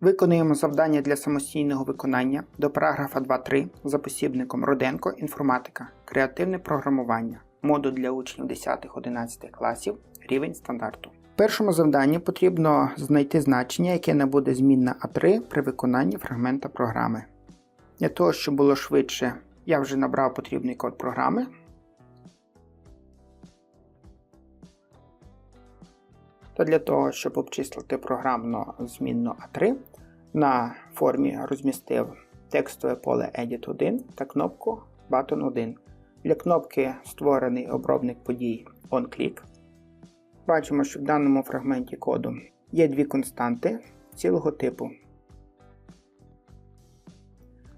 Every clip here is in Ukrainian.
Виконуємо завдання для самостійного виконання до параграфа 2.3 за посібником Руденко Інформатика, креативне програмування, модуль для учнів 10-11 класів, рівень стандарту. В першому завданні потрібно знайти значення, яке не буде змінна А3 при виконанні фрагмента програми. Для того, щоб було швидше, я вже набрав потрібний код програми. То для того, щоб обчислити програмну змінну А3, на формі розмістив текстове поле Edit 1 та кнопку Button 1. Для кнопки створений обробник подій OnClick. Бачимо, що в даному фрагменті коду є дві константи цілого типу.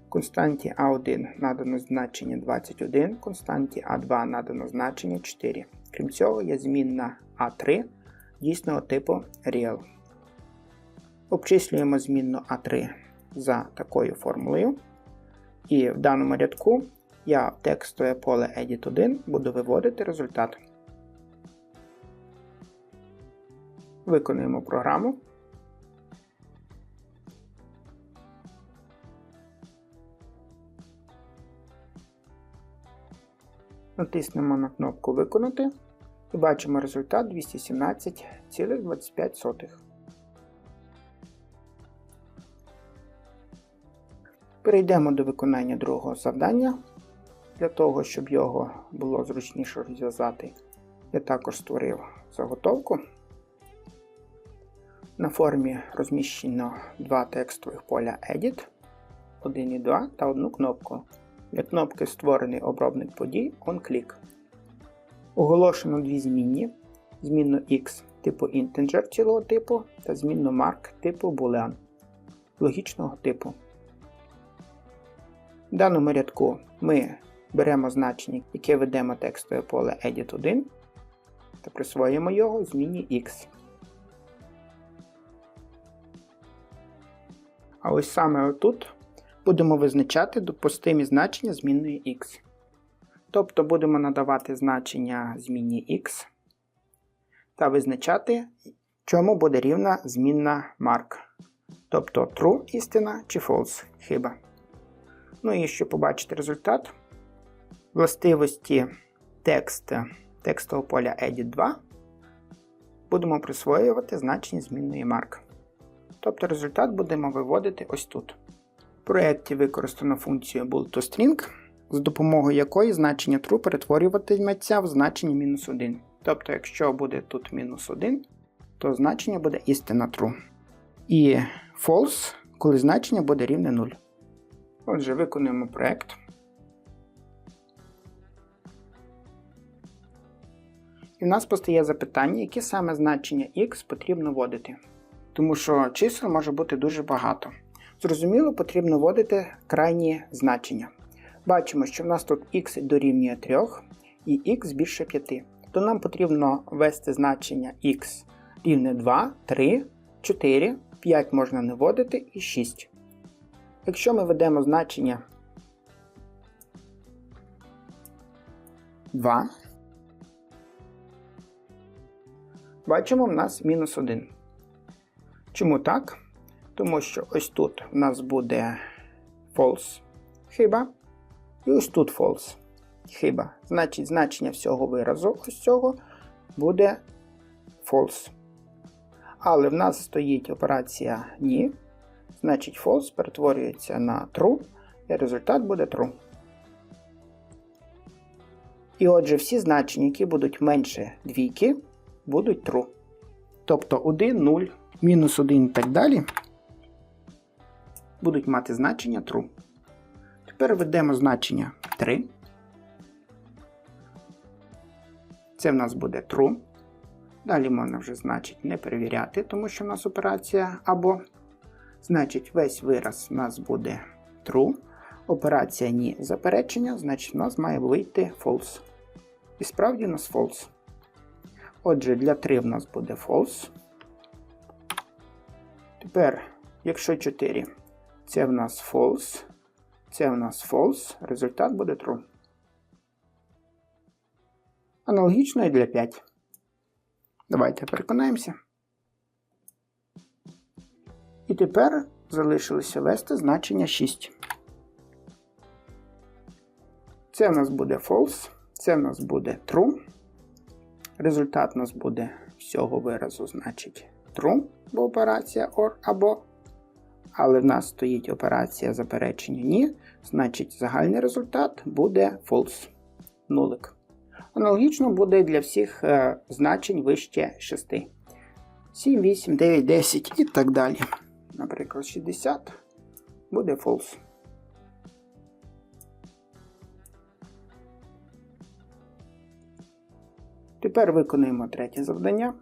Константі А1 надано значення 21, константі А2 надано значення 4. Крім цього, є змінна А3 дійсного типу Real. Обчислюємо змінну А3 за такою формулою. І в даному рядку я в текстове поле Edit 1 буду виводити результат. Виконуємо програму. Натиснемо на кнопку Виконати і бачимо результат 217,25. Перейдемо до виконання другого завдання. Для того, щоб його було зручніше розв'язати, я також створив заготовку. На формі розміщено два текстових поля Edit, 1 і 2 та одну кнопку. Для кнопки створений обробник подій OnClick. Оголошено дві змінні: змінну X типу integer цілого типу та змінну mark типу boolean логічного типу. В даному рядку ми беремо значення, яке ведемо текстове поле Edit 1 та присвоїмо його зміні X. А ось саме отут будемо визначати допустимі значення змінної X. Тобто будемо надавати значення зміні X та визначати, чому буде рівна змінна mark. Тобто true істина чи false хиба. Ну і щоб побачити результат, властивості текст, текстового поля Edit 2 будемо присвоювати значення змінної mark. Тобто результат будемо виводити ось тут. В проєкті використано функцію bool2string, з допомогою якої значення true перетворюватиметься в значення мінус 1. Тобто, якщо буде тут мінус 1, то значення буде істина true. І false, коли значення буде рівне 0. Отже, виконуємо проєкт. І в нас постає запитання, яке саме значення x потрібно вводити. Тому що чисел може бути дуже багато. Зрозуміло, потрібно вводити крайні значення. Бачимо, що в нас тут x дорівнює 3 і x більше 5. То нам потрібно ввести значення x рівне 2, 3, 4, 5 можна не вводити і 6. Якщо ми ведемо значення 2, бачимо в нас мінус 1. Чому так? Тому що ось тут в нас буде false хиба, і ось тут false хиба. Значить, значення всього виразу ось цього буде false. Але в нас стоїть операція ні. Значить, false перетворюється на true, і результат буде true. І отже, всі значення, які будуть менше двійки, будуть true. Тобто 1, 0, мінус 1 і так далі будуть мати значення true. Тепер введемо значення 3. Це в нас буде true. Далі можна вже значить не перевіряти, тому що в нас операція або. Значить, весь вираз у нас буде true. Операція ні заперечення, значить, у нас має вийти false. І справді у нас false. Отже, для 3 в нас буде false. Тепер, якщо 4, це в нас false, це в нас false, результат буде true. Аналогічно і для 5. Давайте переконаємося. І тепер залишилося ввести значення 6. Це в нас буде false, це в нас буде true. Результат у нас буде всього виразу, значить true, бо операція OR або. Але в нас стоїть операція заперечення ні, значить загальний результат буде false. Нулик. Аналогічно буде для всіх е, значень вище 6. 7, 8, 9, 10 і так далі. Наприклад, 60 буде false. Тепер виконуємо третє завдання,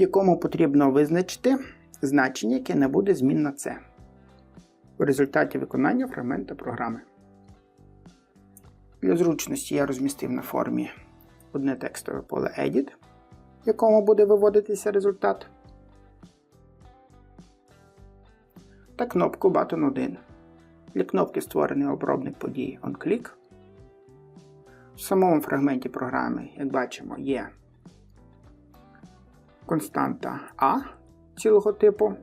якому потрібно визначити значення, яке не буде змін на це в результаті виконання фрагмента програми. Для зручності я розмістив на формі одне текстове поле Edit, в якому буде виводитися результат, та кнопку Button 1. Для кнопки створений обробник подій OnClick. В самому фрагменті програми, як бачимо, є константа А цілого типу,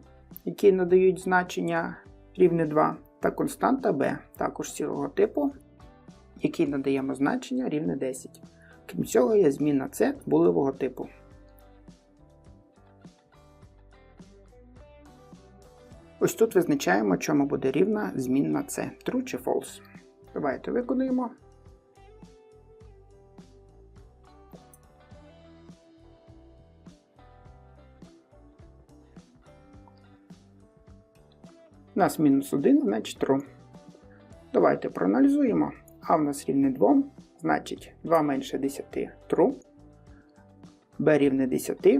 які надають значення рівне 2, та константа b також цілого типу, який надаємо значення рівне 10. Крім цього, є зміна c булевого типу. Ось тут визначаємо, чому буде рівна змінна c, true чи false. Давайте виконуємо. У нас мінус 1, значить true. Давайте проаналізуємо. А в нас рівне 2, значить 2 менше 10 true. b рівне 10,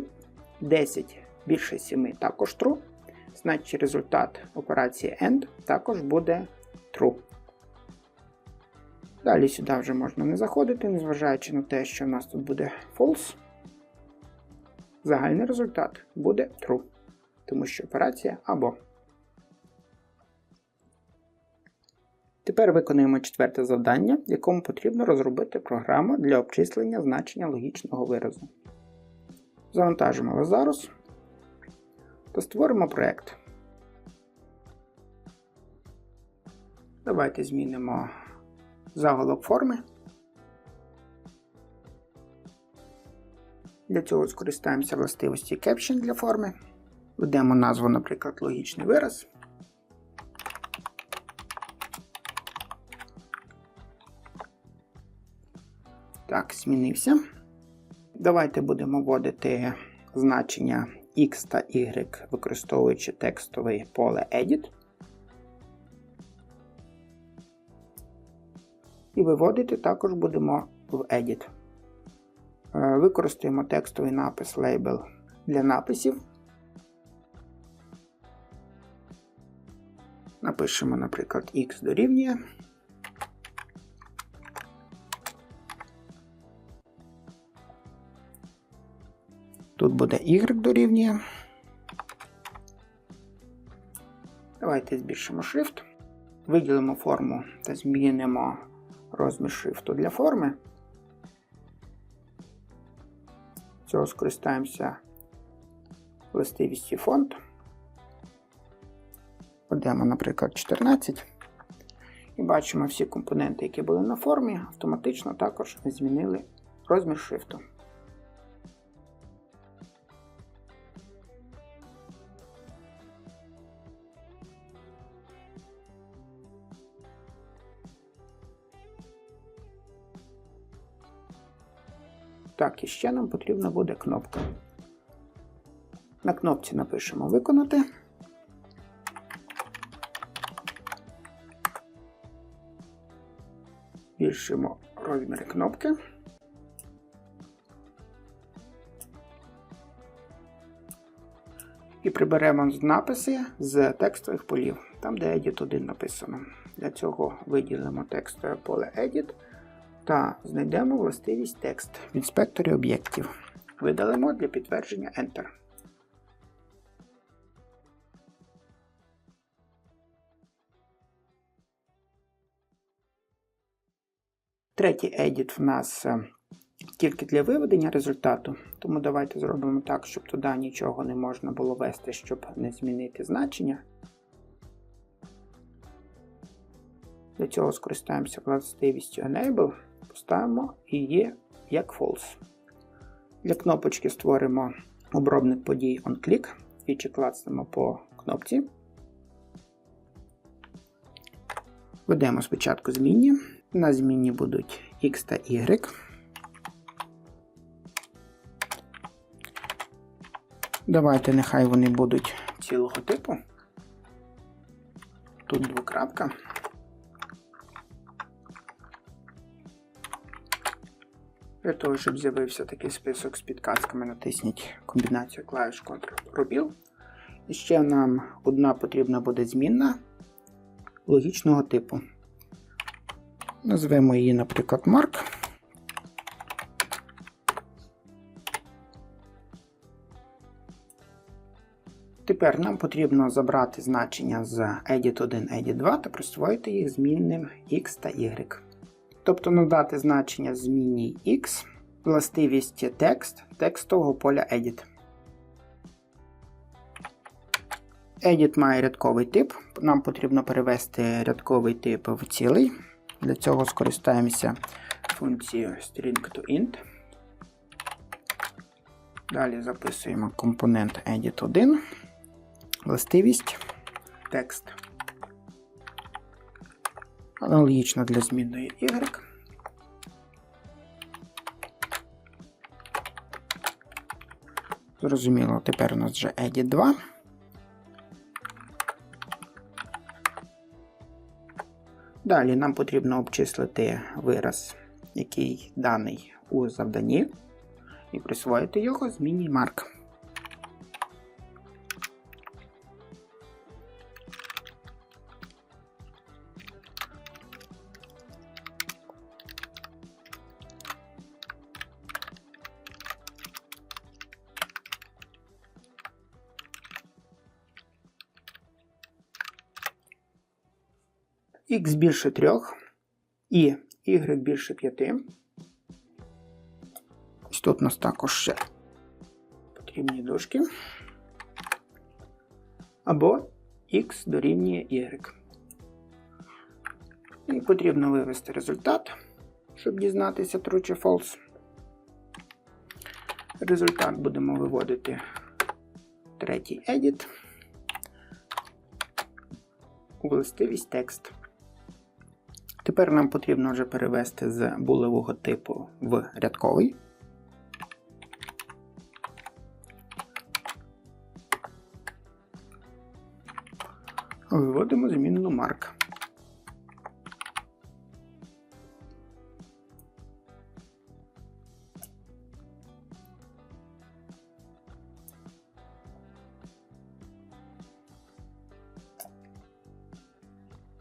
10 більше 7 також true. Значить результат операції AND також буде true. Далі сюди вже можна не заходити, незважаючи на те, що в нас тут буде false. Загальний результат буде true, тому що операція або. Тепер виконуємо четверте завдання, в якому потрібно розробити програму для обчислення значення логічного виразу. Завантажимо Lazarus та створимо проєкт. Давайте змінимо заголовок форми. Для цього скористаємося властивості Caption для форми. Введемо назву, наприклад, логічний вираз. Так, змінився. Давайте будемо вводити значення X та Y, використовуючи текстове поле Edit. І виводити також будемо в Edit. Е, використаємо текстовий напис Label для написів. Напишемо, наприклад, X дорівнює. Тут буде Y дорівнює. Давайте збільшимо шрифт. Виділимо форму та змінимо розмір шрифту для форми. Цього скористаємося властивістю фонд. Введемо, наприклад, 14. І бачимо всі компоненти, які були на формі, автоматично також змінили розмір шрифту. Так, і ще нам потрібна буде кнопка. На кнопці напишемо Виконати. Збільшимо розміри кнопки. І приберемо написи з текстових полів, там, де Edit 1 написано. Для цього виділимо текстове поле Edit та знайдемо властивість текст в інспекторі об'єктів. Видалимо для підтвердження Enter. Третій edit в нас тільки для виведення результату, тому давайте зробимо так, щоб туди нічого не можна було ввести, щоб не змінити значення. Для цього скористаємося властивістю Enable, поставимо її як False. Для кнопочки створимо обробник подій OnClick, двічі клацнемо по кнопці. Ведемо спочатку змінні. На змінні будуть X та Y. Давайте нехай вони будуть цілого типу. Тут двокрапка. Для того, щоб з'явився такий список з підказками, натисніть комбінацію клавіш Ctrl-Пробіл. І ще нам одна потрібна буде змінна логічного типу. Назвемо її, наприклад, Mark. Тепер нам потрібно забрати значення з edit 1, edit 2 та присвоїти їх змінним x та y. Тобто надати значення змінній x, властивість текст текстового поля edit. Edit має рядковий тип. Нам потрібно перевести рядковий тип в цілий. Для цього скористаємося функцією string to int. Далі записуємо компонент edit 1, властивість, текст. Аналогічно для змінної y. Зрозуміло, тепер у нас вже edit 2. Далі нам потрібно обчислити вираз, який даний у завданні, і присвоїти його змінній марк. X більше 3 і y більше 5. Ось тут у нас також ще потрібні дужки. Або x дорівнює y. І потрібно вивести результат, щоб дізнатися true чи false. Результат будемо виводити третій edit у властивість текст. Тепер нам потрібно вже перевести з булевого типу в рядковий. Виводимо змінну марк.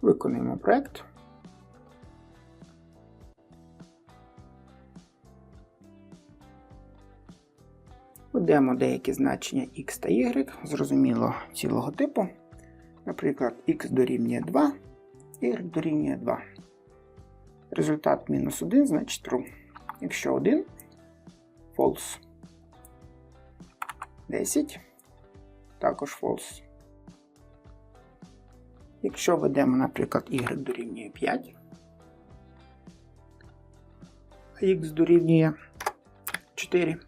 Виконуємо проект. Введемо деякі значення x та y, зрозуміло, цілого типу. Наприклад, x дорівнює 2, y дорівнює 2. Результат мінус 1, значить true. Якщо 1, false. 10, також false. Якщо введемо, наприклад, y дорівнює 5, а x дорівнює 4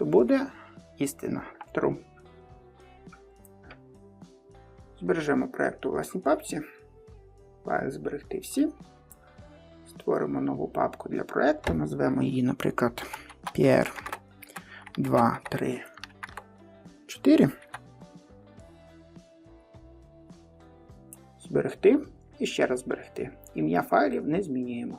то буде істина true. Збережемо проєкт у власній папці. Файл зберегти всі. Створимо нову папку для проєкту, назвемо її, наприклад, PR 2, 3, 4. Зберегти і ще раз зберегти. Ім'я файлів не змінюємо.